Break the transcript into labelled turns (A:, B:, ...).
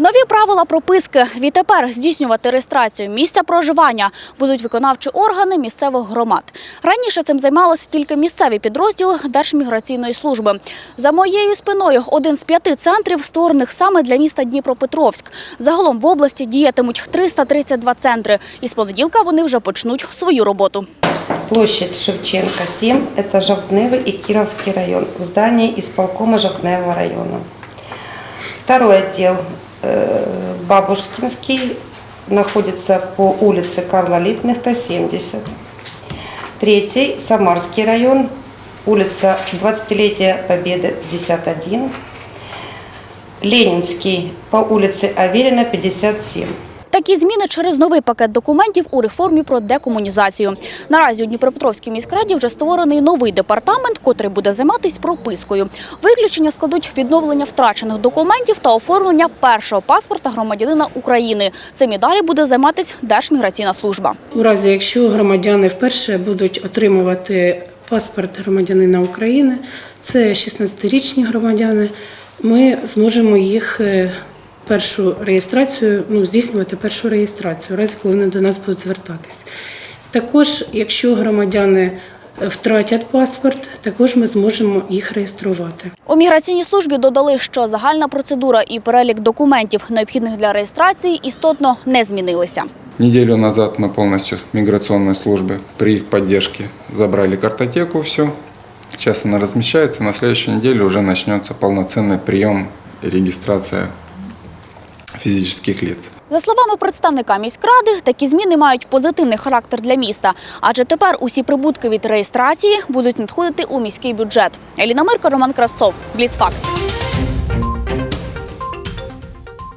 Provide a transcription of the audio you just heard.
A: Нові правила прописки. Відтепер здійснювати реєстрацію місця проживання будуть виконавчі органи місцевих громад. Раніше цим займалися тільки місцеві підрозділи Держміграційної служби. За моєю спиною один з п'яти центрів, створених саме для міста Дніпропетровськ. Загалом в області діятимуть 332 центри. І з понеділка вони вже почнуть свою роботу.
B: Площадь Шевченко, 7, это Жовтневый и Кировский район, в здании исполкома Жовтневого района. Второй отдел э, Бабушкинский находится по улице Карла Липкнехта, 70. Третий Самарский район, улица 20-летия Победы, 51. Ленинский по улице Аверина, 57.
A: Такі зміни через новий пакет документів у реформі про декомунізацію. Наразі у Дніпропетровській міськраді вже створений новий департамент, котрий буде займатися пропискою. Виключення складуть відновлення втрачених документів та оформлення першого паспорта громадянина України. Цим і далі буде займатися Держміграційна служба.
C: У разі, якщо громадяни вперше будуть отримувати паспорт громадянина України, це 16-річні громадяни, ми зможемо їх е, першу реєстрацію, ну, здійснювати першу реєстрацію, у разі, коли вони до нас будуть звертатись. Також, якщо громадяни е, втратять паспорт, також ми зможемо їх реєструвати.
A: У міграційній службі додали, що загальна процедура і перелік документів, необхідних для реєстрації, істотно не змінилися.
D: Неделю назад мы полностью миграционной службы при их поддержке забрали картотеку, все. Сейчас она размещается, на следующей неделе уже начнется полноценный прием и регистрация физических лиц.
A: За словами представника міськради, такі зміни мають позитивний характер для міста, адже тепер усі прибутки від реєстрації будуть надходити у міський бюджет. Еліна Мирка, Роман Кравцов, Бліцфакт.